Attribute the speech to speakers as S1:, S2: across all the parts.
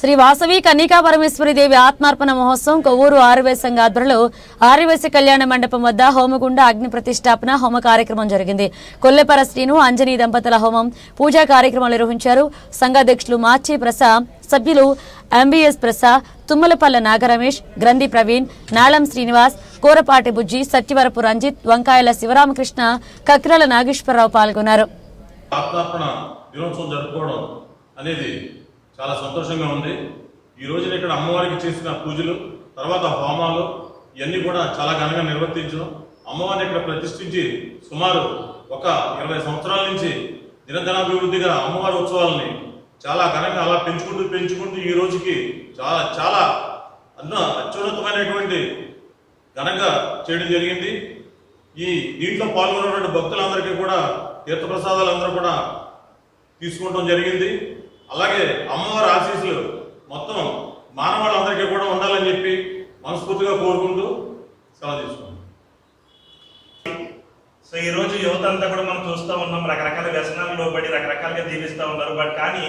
S1: శ్రీ వాసవి కన్నికా పరమేశ్వరి దేవి ఆత్మార్పణ మహోత్సవం కొవ్వూరు ఆర్యవేశ సంఘ ఆధ్వర్యంలో కళ్యాణ మండపం వద్ద హోమగుండ అగ్ని ప్రతిష్టాపన హోమ కార్యక్రమం జరిగింది. కొల్లెపర శ్రీను అంజనీ దంపతుల హోమం పూజా కార్యక్రమాలు నిర్వహించారు. సంఘాధ్యక్షులు మాచి ప్రసాద్ సభ్యులు ఎంబీఎస్ ప్రసాద్ తుమ్మలపల్ల నాగరమేష్ గ్రంథి ప్రవీణ్ నాళం శ్రీనివాస్ కోరపాటి బుజ్జి సత్యవరపు రంజిత్ వంకాయల శివరామకృష్ణ కక్రాల నాగేశ్వరరావు పాల్గొన్నారు.
S2: అనేది చాలా సంతోషంగా ఉంది. ఈ రోజున ఇక్కడ అమ్మవారికి చేసిన పూజలు తర్వాత హోమాలు ఇవన్నీ కూడా చాలా ఘనంగా నిర్వర్తించడం అమ్మవారిని ఇక్కడ ప్రతిష్ఠించి సుమారు ఒక ఇరవై సంవత్సరాల నుంచి దినదినాభివృద్ధిగా అమ్మవారి ఉత్సవాలని చాలా ఘనంగా అలా పెంచుకుంటూ పెంచుకుంటూ ఈ రోజుకి చాలా చాలా అన్న అత్యున్నతమైనటువంటి ఘనంగా చేయడం జరిగింది. ఈ దీంట్లో పాల్గొన్నటువంటి భక్తులందరికీ కూడా తీర్థప్రసాదాలు అందరూ కూడా తీసుకోవడం జరిగింది. అలాగే అమ్మవారి ఆశీస్సులు మొత్తం మానవాళ్ళందరికీ కూడా ఉండాలని చెప్పి మనస్ఫూర్తిగా కోరుకుంటూ సెలవు తీసుకున్నాం
S3: సో ఈ రోజు యువత అంతా కూడా మనం చూస్తూ ఉన్నాం రకరకాల వ్యసనాల్లో పడి రకరకాలుగా జీవిస్తూ ఉన్నారు. బట్ కానీ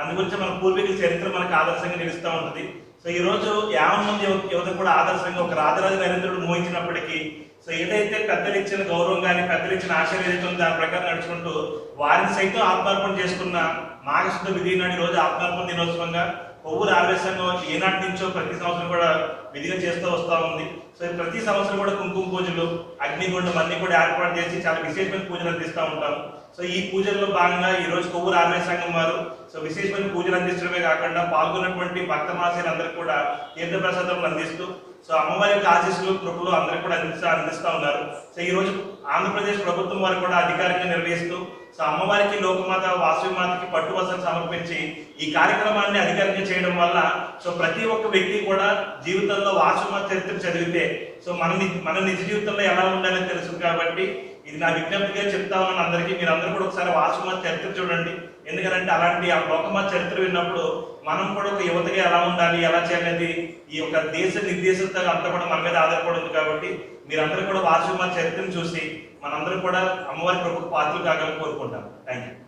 S3: అందు గురించి మన పూర్వీకుల చరిత్ర మనకు ఆదర్శంగా నిలుస్తూ ఉంటుంది. సో ఈ రోజు యావన్ మంది యువత కూడా ఆదర్శంగా ఒక రాజరాజు నరేంద్రుడు మోహించినప్పటికీ సో ఏదైతే పెద్దలు ఇచ్చిన గౌరవం కానీ పెద్దలు ఇచ్చిన ఆశయం ఏదైతే ఉందో దాని ప్రకారం నడుచుకుంటూ వారిని సైతం ఆత్మార్పణ చేసుకున్న మాఘశుద్ధ విధి నాడు రోజు ఆత్మార్పణ దినోత్సవంగా కొవ్వూరు ఆవేశంగా ఏనాటి నుంచో ప్రతి సంవత్సరం కూడా విధిగా చేస్తూ వస్తూ ఉంది. సో ప్రతి సంవత్సరం కూడా కుంకుమ పూజలు అగ్నిగుండం అన్ని కూడా ఏర్పాటు చేసి చాలా విశేషమైన పూజలు అందిస్తూ ఉంటాము సో ఈ పూజల్లో భాగంగా ఈ రోజు కొవ్వూరు ఆర్మీ సంఘం వారు సో విశేషమైన పూజలు అందించడమే కాకుండా పాల్గొన్నటువంటి భక్త మహాశయులందరికీ కూడా తీర్థ ప్రసాదములు అందిస్తూ సో అమ్మవారి యొక్క ఆశీస్సులు కృపలు అందరికీ కూడా అందిస్తా అందిస్తూ ఉన్నారు. సో ఈ రోజు ఆంధ్రప్రదేశ్ ప్రభుత్వం వారు కూడా అధికారికంగా నిర్వహిస్తూ సో అమ్మవారికి లోకమాత వాసవి మాతకి పట్టు వసలు సమర్పించి ఈ కార్యక్రమాన్ని అధికారికంగా చేయడం వల్ల సో ప్రతి ఒక్క వ్యక్తి కూడా జీవితంలో వాసవి మాత చరిత్ర చదివితే సో మన మన నిజ జీవితంలో ఎలా ఉండాలని తెలుసు కాబట్టి ఇది నా విజ్ఞప్తిగా చెప్తా ఉన్నాను అందరికీ. మీరు అందరూ కూడా ఒకసారి వాసవి చరిత్ర చూడండి. ఎందుకంటే అలాంటి ఆ లోకమాత చరిత్ర విన్నప్పుడు మనం కూడా ఒక యువతగా ఎలా ఉండాలి ఎలా చేయాలనేది ఈ యొక్క దేశ నిర్దేశంతో అంతా కూడా మన మీద ఆధారపడి కాబట్టి మీరందరూ కూడా వాసవి చరిత్రను చూసి మనందరూ కూడా అమ్మవారి ప్రభుత్వ పాత్రలు కాగలని కోరుకుంటాం థ్యాంక్ యూ